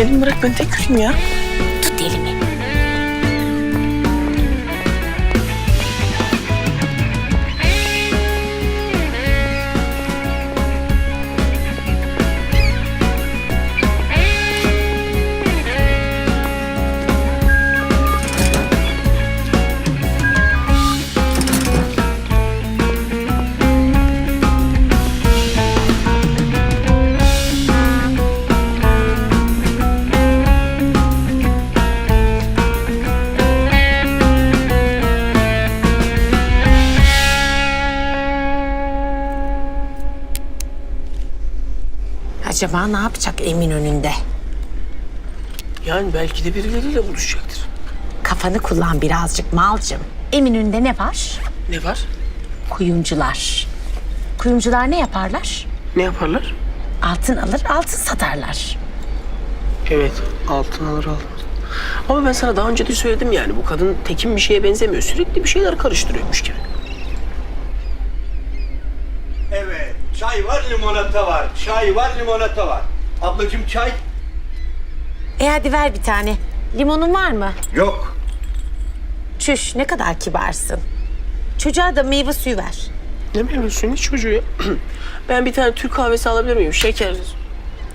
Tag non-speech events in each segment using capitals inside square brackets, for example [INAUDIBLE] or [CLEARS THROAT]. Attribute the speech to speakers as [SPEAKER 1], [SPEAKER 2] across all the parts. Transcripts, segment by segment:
[SPEAKER 1] elimi bırak ben tek ya.
[SPEAKER 2] Acaba ne yapacak Emin önünde?
[SPEAKER 1] Yani belki de birileriyle buluşacaktır.
[SPEAKER 2] Kafanı kullan birazcık malcım. Emin önünde ne var?
[SPEAKER 1] Ne var?
[SPEAKER 2] Kuyumcular. Kuyumcular ne yaparlar?
[SPEAKER 1] Ne yaparlar?
[SPEAKER 2] Altın alır, altın satarlar.
[SPEAKER 1] Evet altın alır altın. Ama ben sana daha önce de söyledim yani bu kadın tekin bir şeye benzemiyor. Sürekli bir şeyler karıştırıyormuş gibi.
[SPEAKER 3] Evet, çay var, limonata var. Çay var, limonata var. Ablacığım çay?
[SPEAKER 2] E hadi ver bir tane. Limonun var mı?
[SPEAKER 3] Yok.
[SPEAKER 2] Çüş ne kadar kibarsın. Çocuğa da meyve suyu ver.
[SPEAKER 1] Ne meyvesi ne çocuğu ya? [CLEARS THROAT] ben bir tane Türk kahvesi alabilir miyim? Şeker.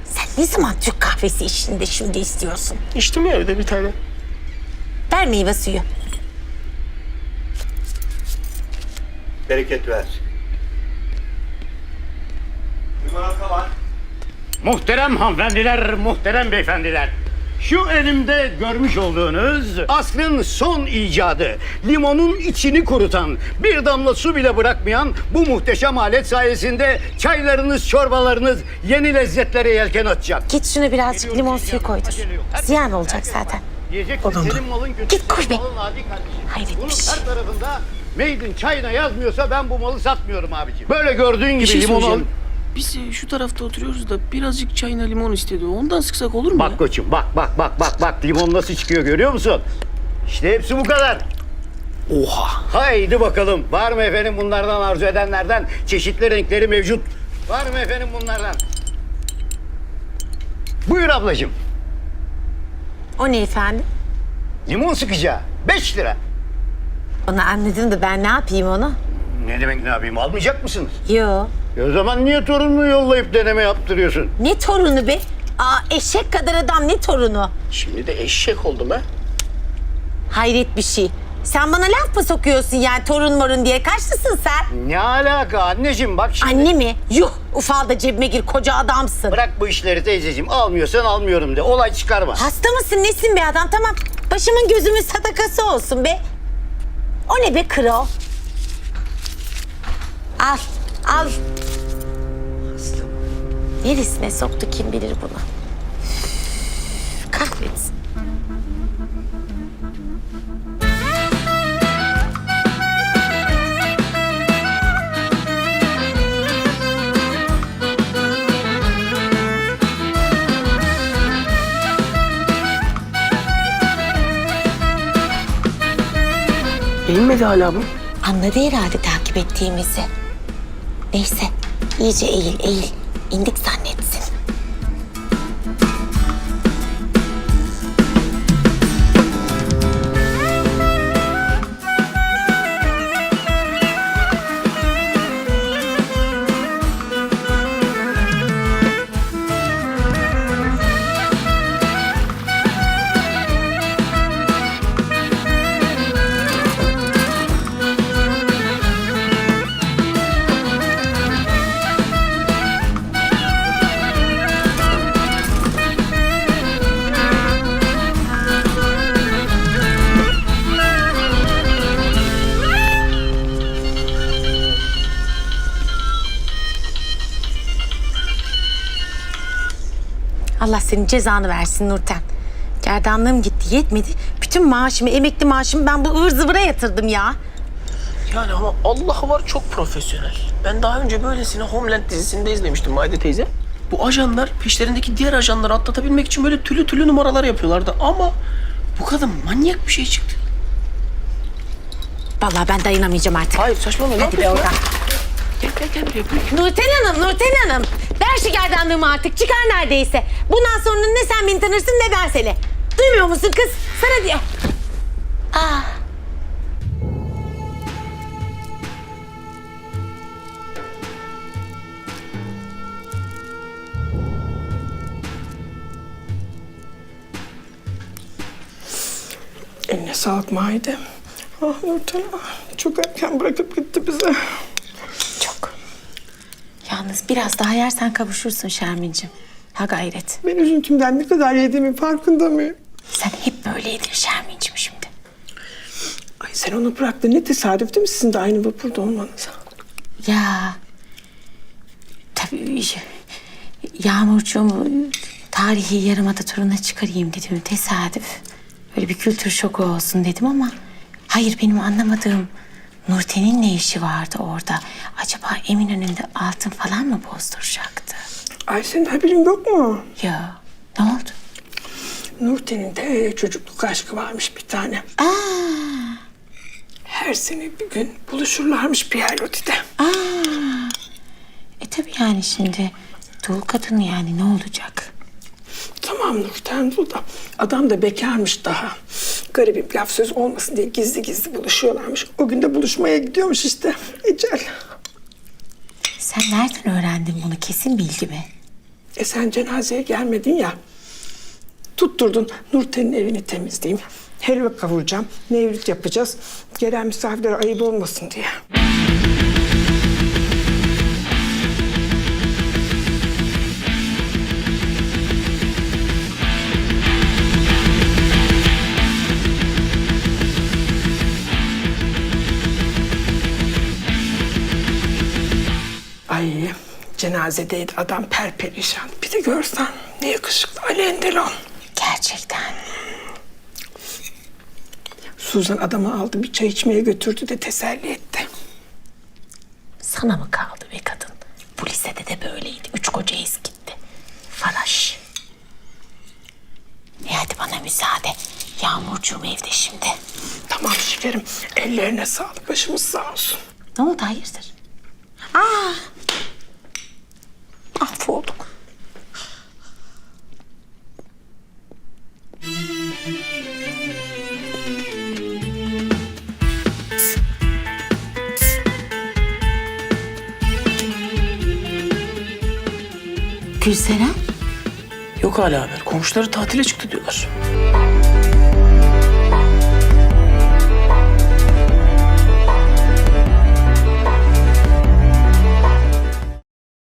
[SPEAKER 2] Sen ne zaman Türk kahvesi işinde şimdi istiyorsun?
[SPEAKER 1] İçtim ya evde bir tane.
[SPEAKER 2] Ver meyve suyu.
[SPEAKER 3] Bereket versin. Limonata var.
[SPEAKER 4] Muhterem hanımefendiler, muhterem beyefendiler. Şu elimde görmüş olduğunuz asrın son icadı, limonun içini kurutan, bir damla su bile bırakmayan bu muhteşem alet sayesinde çaylarınız, çorbalarınız yeni lezzetlere yelken açacak.
[SPEAKER 2] Git şuna birazcık limon suyu koydur. Ziyan olacak zaten.
[SPEAKER 1] Odamda.
[SPEAKER 2] Git koy be.
[SPEAKER 4] malın adi kardeşim.
[SPEAKER 2] Hayret
[SPEAKER 4] Bunun
[SPEAKER 2] şey.
[SPEAKER 4] her tarafında Made in China yazmıyorsa ben bu malı satmıyorum abiciğim. Böyle gördüğün gibi
[SPEAKER 1] şey
[SPEAKER 4] limonu.
[SPEAKER 1] Biz e, şu tarafta oturuyoruz da birazcık çayına limon istedi. Ondan sıksak olur mu? ya?
[SPEAKER 4] Bak koçum bak bak bak bak bak limon nasıl çıkıyor görüyor musun? İşte hepsi bu kadar.
[SPEAKER 1] Oha.
[SPEAKER 4] Haydi bakalım. Var mı efendim bunlardan arzu edenlerden? Çeşitli renkleri mevcut. Var mı efendim bunlardan? Buyur ablacığım.
[SPEAKER 2] O ne efendim?
[SPEAKER 4] Limon sıkacağı. 5 lira.
[SPEAKER 2] Onu anladım da ben ne yapayım onu?
[SPEAKER 4] Ne demek ne yapayım almayacak mısınız?
[SPEAKER 2] Yo.
[SPEAKER 4] E o zaman niye torununu yollayıp deneme yaptırıyorsun?
[SPEAKER 2] Ne torunu be? Aa eşek kadar adam ne torunu?
[SPEAKER 1] Şimdi de eşek oldum ha.
[SPEAKER 2] Hayret bir şey. Sen bana laf mı sokuyorsun yani torun morun diye? Kaçlısın sen?
[SPEAKER 4] Ne alaka anneciğim bak şimdi.
[SPEAKER 2] Anne mi? Yuh ufal da cebime gir koca adamsın.
[SPEAKER 4] Bırak bu işleri teyzeciğim. Almıyorsan almıyorum de. Olay çıkarma.
[SPEAKER 2] Hasta mısın nesin be adam? Tamam başımın gözümün sadakası olsun be. O ne be kro? Al al. Neresine soktu kim bilir bunu. Kahretsin.
[SPEAKER 1] Eğilmedi hala bu.
[SPEAKER 2] Anladı herhalde takip ettiğimizi. Neyse iyice eğil eğil. İndik zannetsin. Allah senin cezanı versin Nurten. Gerdanlığım gitti yetmedi. Bütün maaşımı, emekli maaşımı ben bu ıvır zıvıra yatırdım ya.
[SPEAKER 1] Yani ama Allah var çok profesyonel. Ben daha önce böylesine Homeland dizisinde izlemiştim Maide teyze. Bu ajanlar peşlerindeki diğer ajanları atlatabilmek için böyle türlü türlü numaralar yapıyorlardı. Ama bu kadın manyak bir şey çıktı.
[SPEAKER 2] Vallahi ben dayanamayacağım artık.
[SPEAKER 1] Hayır saçmalama ne
[SPEAKER 2] Hadi be
[SPEAKER 1] yapıyorsun
[SPEAKER 2] oradan.
[SPEAKER 1] Gel gel gel buraya buyur.
[SPEAKER 2] Nurten Hanım, Nurten Hanım. Ver şu gerdanlığı hayranlığımı artık. Çıkar neredeyse. Bundan sonra ne sen beni tanırsın ne ben seni. Duymuyor musun kız? Sana diyor. Aa.
[SPEAKER 5] Eline sağlık Mahide. Ah Nurten ah, çok erken bırakıp gitti bize.
[SPEAKER 2] Yalnız biraz daha yersen kavuşursun Şermin'cim. Ha gayret.
[SPEAKER 5] Ben üzüntümden ne kadar yediğimin farkında mıyım?
[SPEAKER 2] Sen hep böyleydin Şermin'cim şimdi.
[SPEAKER 5] Ay sen onu bıraktın. Ne tesadüf değil mi sizin de aynı vapurda olmanız?
[SPEAKER 2] Ya. Tabii Yağmurcuğum tarihi yarımada turuna çıkarayım dedim. Tesadüf. Böyle bir kültür şoku olsun dedim ama... Hayır benim anlamadığım Nurten'in ne işi vardı orada? Acaba Eminönü'nde altın falan mı bozduracaktı?
[SPEAKER 5] Ay senin haberin yok mu?
[SPEAKER 2] Ya ne oldu?
[SPEAKER 5] Nurten'in de çocukluk aşkı varmış bir tane.
[SPEAKER 2] Aa,
[SPEAKER 5] Her sene bir gün buluşurlarmış Pierre Loti'de.
[SPEAKER 2] e tabii yani şimdi dul kadın yani ne olacak?
[SPEAKER 5] Tamam Nurten bu da. Adam da bekarmış daha. Garibim laf söz olmasın diye gizli gizli buluşuyorlarmış. O gün de buluşmaya gidiyormuş işte. Ecel.
[SPEAKER 2] Sen nereden öğrendin bunu kesin bilgi mi?
[SPEAKER 5] E sen cenazeye gelmedin ya. Tutturdun Nurten'in evini temizleyeyim. Helva kavuracağım. Nevrit yapacağız. Gelen misafirlere ayıp olmasın diye. Ay cenazedeydi adam perperişan. Bir de görsen ne yakışıklı Ali Endelon.
[SPEAKER 2] Gerçekten.
[SPEAKER 5] Suzan adamı aldı bir çay içmeye götürdü de teselli etti.
[SPEAKER 2] Sana mı kaldı be kadın? Bu lisede de böyleydi. Üç koca eskitti. Faraş. E hadi bana müsaade. Yağmurcuğum evde şimdi.
[SPEAKER 5] Tamam şekerim ellerine sağlık başımız sağ olsun.
[SPEAKER 2] Ne oldu hayırdır? Aa! Gülseren?
[SPEAKER 1] Yok hala haber. Komşuları tatile çıktı diyorlar.